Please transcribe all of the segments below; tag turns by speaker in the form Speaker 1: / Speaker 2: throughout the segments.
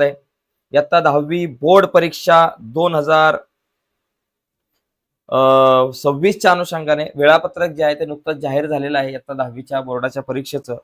Speaker 1: आहे. इयत्ता दहावी बोर्ड परीक्षा दोन हजार सव्वीसच्या अनुषंगाने वेळापत्रक जे आहे ते नुकतंच जाहीर झालेलं आहे इयत्ता दहावीच्या बोर्डाच्या परीक्षेचं.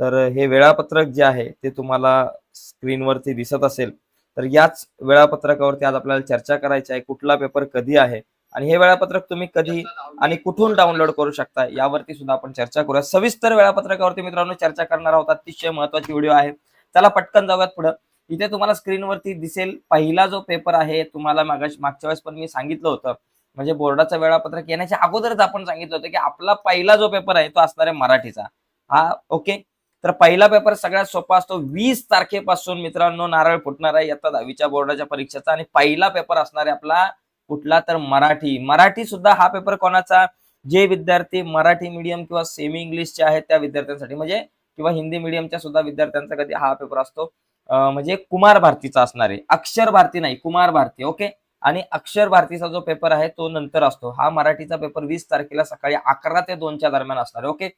Speaker 1: तर हे वेळापत्रक जे आहे ते तुम्हाला स्क्रीनवरती दिसत असेल. तर याच वेळापत्रकावरती आज आपल्याला चर्चा करायची आहे कुठला पेपर कधी आहे आणि हे वेळापत्रक तुम्ही कधी आणि कुठून डाउनलोड करू शकता यावरती सुद्धा आपण चर्चा करूया. सविस्तर वेळापत्रकावरती मित्रांनो चर्चा करणार आहोत. अतिशय महत्वाची व्हिडिओ आहे. चला पटकन जाऊयात पुढं. इथे तुम्हाला स्क्रीनवरती दिसेल पहिला जो पेपर आहे तुम्हाला मागच्या वेळेस पण मी सांगितलं होतं. म्हणजे बोर्डाचं वेळापत्रक येण्याच्या अगोदरच आपण सांगितलं होतं की आपला पहिला जो पेपर आहे तो असणार आहे मराठीचा. हा ओके? तर पहिला पेपर सगळ्यात सोपा असतो. वीस तारखेपासून मित्रांनो नारळ फुटणार आहे आता दहावीच्या बोर्डाच्या परीक्षेचा. आणि पहिला पेपर असणार आहे आपला कुठला तर मराठी. मराठी सुद्धा हा पेपर कोणाचा? जे विद्यार्थी मराठी मीडियम किंवा सेमी इंग्लिशचे आहेत त्या विद्यार्थ्यांसाठी. म्हणजे किंवा हिंदी मीडियमच्या सुद्धा विद्यार्थ्यांचा कधी हा पेपर असतो. म्हणजे कुमार भारतीचा असणार आहे. अक्षर भारती नाही कुमार भारती ओके? आणि अक्षर भारतीचा जो पेपर आहे तो नंतर असतो. हा मराठीचा पेपर वीस तारखेला सकाळी अकरा ते दोनच्या दरम्यान असणार ओके?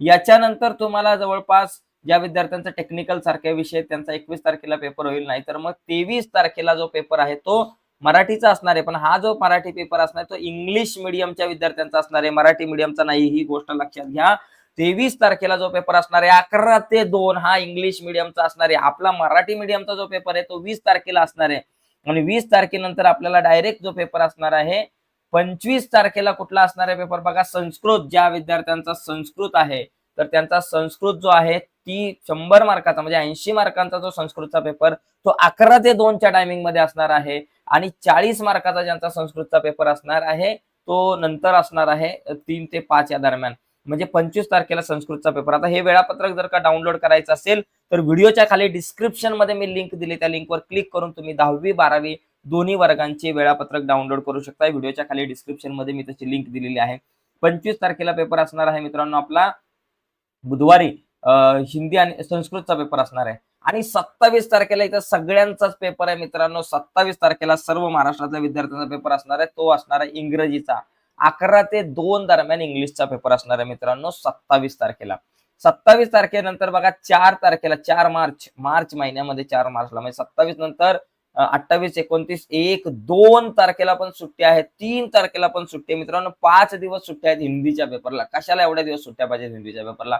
Speaker 1: याच्यानंतर तुम्हाला जवळपास ज्या विद्यार्थ्यांचा टेक्निकल सारखे विषय त्यांचा एकवीस तारखेला पेपर होईल नाही तर मग तेवीस तारखेला जो पेपर आहे तो मराठीचा असणार आहे. पण हा जो मराठी पेपर असणार तो इंग्लिश मिडियमच्या विद्यार्थ्यांचा असणार आहे. मराठी मिडियमचा नाही ही गोष्ट लक्षात घ्या. तेवीस तारखेला जो पेपर असणार आहे अकरा ते दोन हा इंग्लिश मिडियमचा असणार आहे. आपला मराठी मिडियमचा जो पेपर आहे तो वीस तारखेला असणार आहे. आणि वीस तारखेनंतर आपल्याला डायरेक्ट जो पेपर असणार आहे पंचवीस तारखेला कुठला असणार आहे पेपर बघा संस्कृत. ज्या विद्यार्थ्यांचा संस्कृत आहे तर त्यांचा संस्कृत जो आहे ती शंभर मार्काचा म्हणजे ऐंशी मार्कांचा जो संस्कृतचा पेपर तो अकरा ते दोनच्या टायमिंगमध्ये असणार आहे. आणि चाळीस मार्काचा ज्यांचा संस्कृतचा पेपर असणार आहे तो नंतर असणार आहे तीन ते पाच या दरम्यान. म्हणजे पंचवीस तारखेला संस्कृतचा पेपर आता हे वेळापत्रक जर का डाउनलोड करायचं असेल तर व्हिडिओच्या खाली डिस्क्रिप्शनमध्ये मी लिंक दिली. त्या लिंकवर क्लिक करून तुम्ही दहावी बारावी दोन्ही वर्गांचे वेळापत्रक डाउनलोड करू शकता. व्हिडिओच्या खाली डिस्क्रिप्शनमध्ये मी त्याची लिंक दिलेली आहे. पंचवीस तारखेला पेपर असणार आहे मित्रांनो आपला. बुधवारी हिंदी आणि संस्कृतचा पेपर असणार आहे. आणि सत्तावीस तारखेला इथं सगळ्यांचाच पेपर आहे मित्रांनो. सत्तावीस तारखेला सर्व महाराष्ट्रातल्या विद्यार्थ्यांचा पेपर असणार आहे. तो असणार आहे इंग्रजीचा. अकरा ते दोन दरम्यान इंग्लिशचा पेपर असणार आहे मित्रांनो सत्तावीस तारखेला. सत्तावीस तारखेनंतर बघा चार तारखेला चार मार्च मार्च महिन्यामध्ये चार मार्चला म्हणजे सत्तावीस नंतर अठ्ठावीस एकोणतीस एक दोन तारखेला पण सुट्टी आहे तीन तारखेला पण सुट्टी आहे. मित्रांनो पाच दिवस सुट्ट्या आहेत हिंदीच्या पेपरला कशाला एवढ्या दिवस सुट्ट्या पाहिजेत हिंदीच्या पेपरला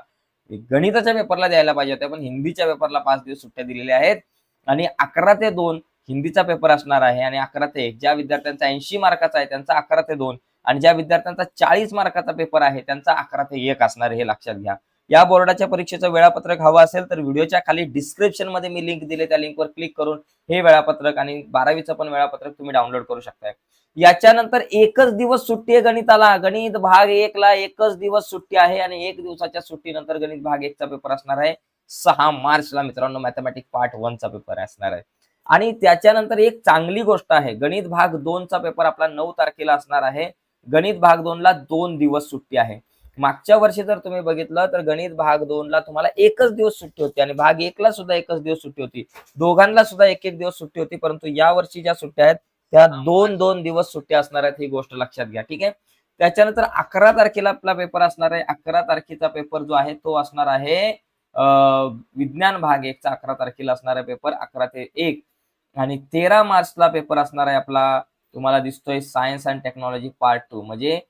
Speaker 1: गणिताच्या पेपरला द्यायला पाहिजे होत्या पण हिंदीच्या पेपरला पाच दिवस सुट्ट्या दिलेल्या आहेत. आणि अकरा ते दोन हिंदीचा पेपर असणार आहे आणि अकरा ते एक. ज्या विद्यार्थ्यांचा ऐंशी मार्काचा आहे त्यांचा अकरा ते दोन आणि ज्या विद्यार्थ्यांचा चाळीस मार्काचा पेपर आहे त्यांचा अकरा ते एक असणार आहे हे लक्षात घ्या. या बोर्डाच्या परीक्षेचं वेळापत्रक हवं असेल तर व्हिडिओच्या खाली डिस्क्रिप्शनमध्ये मी लिंक दिले त्या लिंकवर क्लिक करून हे वेळापत्रक आणि बारावीचं पण वेळापत्रक तुम्ही डाउनलोड करू शकताय. याच्यानंतर एकच दिवस सुट्टी आहे गणिताला. गणित भाग एक ला एकच दिवस सुट्टी आहे आणि एक दिवसाच्या सुट्टीनंतर गणित भाग एकचा पेपर असणार आहे. सहा मार्चला मित्रांनो मॅथमॅटिक पार्ट वनचा पेपर असणार आहे. आणि त्याच्यानंतर एक चांगली गोष्ट आहे गणित भाग दोनचा पेपर आपला नऊ तारखेला असणार आहे. गणित भाग दोनला दोन दिवस सुट्टी आहे. मागच्या वर्षी जर तुम्ही बघितलं तर गणित भाग दोनला तुम्हाला एकच दिवस सुट्टी होती आणि भाग एकला सुद्धा एकच दिवस सुट्टी होती. दोघांना सुद्धा एक एक दिवस सुट्टी होती परंतु या वर्षी ज्या सुट्ट्या आहेत त्या दोन दोन दिवस सुट्ट्या असणार आहेत ही गोष्ट लक्षात घ्या ठीक आहे? त्याच्यानंतर अकरा तारखेला आपला पेपर असणार आहे. अकरा तारखेचा पेपर जो आहे तो असणार आहे विज्ञान भाग एकचा अकरा तारखेला असणार आहे पेपर अकरा ते एक. आणि तेरा मार्चला पेपर असणार आहे आपला तुम्हाला दिसतोय science and technology part two म्हणजे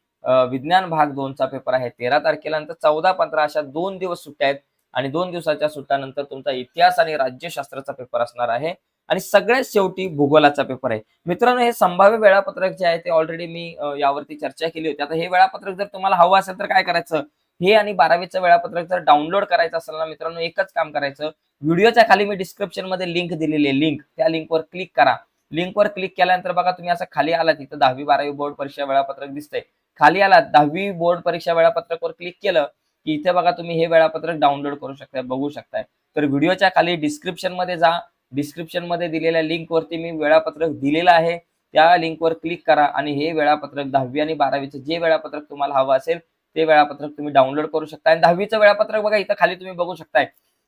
Speaker 1: विज्ञान भाग दोनचा पेपर आहे. तेरा तारखेला नंतर चौदा पंधरा अशा दोन दिवस सुट्ट्या आहेत. आणि दोन दिवसाच्या सुट्ट्यानंतर तुमचा इतिहास आणि राज्यशास्त्राचा पेपर असणार आहे. आणि सगळ्यात शेवटी भूगोलाचा पेपर आहे. मित्रांनो हे संभाव्य वेळापत्रक जे आहे ते ऑलरेडी मी यावरती चर्चा केली होती. आता हे वेळापत्रक जर तुम्हाला हवं असेल तर काय करायचं? हे आणि बारावीचं वेळापत्रक जर डाउनलोड करायचं असेल ना मित्रांनो एकच काम करायचं. व्हिडिओच्या खाली मी डिस्क्रिप्शनमध्ये लिंक दिलेली आहे. लिंक त्या लिंकवर क्लिक करा. लिंकवर क्लिक केल्यानंतर बघा तुम्ही असं खाली आला तिथं दहावी बारावी बोर्ड परीक्षा वेळापत्रक दिसतंय. खाली आला दहावी बोर्ड परीक्षा वेळापत्रकवर क्लिक केलं की इथे बघा तुम्ही हे वेळापत्रक डाउनलोड करू शकताय बघू शकताय. तर व्हिडिओच्या खाली डिस्क्रिप्शनमध्ये जा. डिस्क्रिप्शनमध्ये दिलेल्या लिंक वरती मी वेळापत्रक दिलेलं आहे. त्या लिंकवर क्लिक करा आणि हे वेळापत्रक दहावी आणि बारावीचं जे वेळापत्रक तुम्हाला हवं असेल ते वेळापत्रक तुम्ही डाउनलोड करू शकता आणि दहावीचं वेळापत्रक बघा इथं खाली तुम्ही बघू शकताय.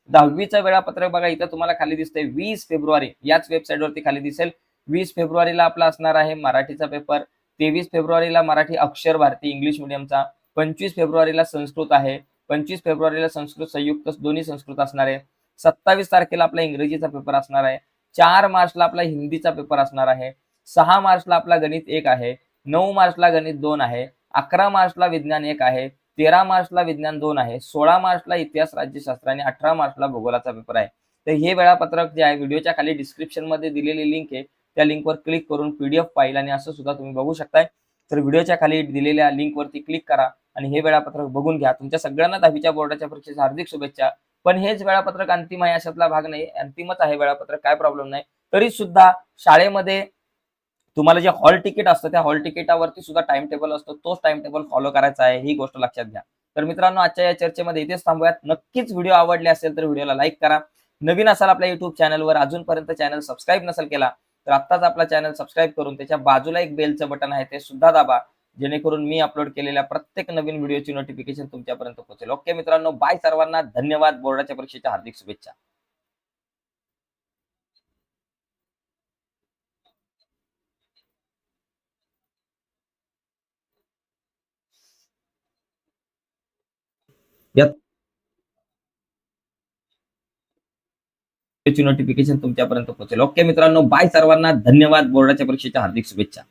Speaker 1: दहावीचं वेळापत्रक बघा इथं तुम्हाला खाली दिसतंय वीस फेब्रुवारी. याच वेबसाईटवरती खाली दिसेल. वीस फेब्रुवारीला आपला असणार आहे मराठीचा पेपर. तेवीस फेब्रुवारीला मराठी अक्षर भारती इंग्लिश मिडियमचा. पंचवीस फेब्रुवारीला संस्कृत आहे. पंचवीस फेब्रुवारीला संस्कृत संयुक्त दोन्ही संस्कृत असणार आहे. सत्तावीस तारखेला आपला इंग्रजीचा पेपर असणार आहे. चार मार्चला आपला हिंदीचा पेपर असणार आहे. सहा मार्चला आपला गणित एक आहे. नऊ मार्चला गणित दोन आहे. अकरा मार्चला विज्ञान एक आहे. तेरा मार्चला विज्ञान दोन आहे. सोळा मार्चला इतिहास राज्यशास्त्र आणि अठरा मार्चला भूगोलाचा पेपर आहे. तर हे वेळापत्रक जे आहे व्हिडिओच्या खाली डिस्क्रिप्शनमध्ये दिलेली लिंक आहे. त्या लिंकवर क्लिक करून पीडीएफ फाईल आणि असं सुद्धा तुम्ही बघू शकताय. तर व्हिडिओच्या खाली दिलेल्या लिंकवरती क्लिक करा आणि हे वेळापत्रक बघून घ्या. तुमच्या सगळ्यांना दहावीच्या बोर्डाच्या परीक्षेच्या हार्दिक शुभेच्छा. पण हेच वेळापत्रक अंतिम आहे अशातला भाग नाही. अंतिमच आहे वेळापत्रक काय प्रॉब्लेम नाही. तरी सुद्धा शाळेमध्ये तुम्हाला जे हॉल तिकीट असतं त्या हॉल तिकिटावरती सुद्धा टाइम टेबल असतो. तोच टाइम टेबल फॉलो करायचा आहे ही गोष्ट लक्षात घ्या. तर मित्रांनो आजच्या या चर्चेमध्ये इथेच थांबूयात. नक्कीच व्हिडिओ आवडले असेल तर व्हिडिओला लाईक करा. नवीन असाल आपल्या युट्यूब चॅनलवर अजूनपर्यंत चॅनल सबस्क्राईब नसेल केला तर आत्ताच आपला चॅनल सबस्क्राईब करून त्याच्या बाजूला एक बेलचं बटन आहे ते सुद्धा दाबा. जेणेकरून मी अपलोड केलेल्या प्रत्येक नवीन व्हिडिओची नोटिफिकेशन तुमच्यापर्यंत पोहोचेल. ओके मित्रांनो बाय सर्वांना. धन्यवाद. बोर्डाच्या परीक्षेच्या हार्दिक शुभेच्छा. नोटिफिकेशन तुमच्यापर्यंत पोहोचेल. ओके मित्रांनो बाय सर्वांना. धन्यवाद. बोर्डाच्या परीक्षेच्या हार्दिक शुभेच्छा.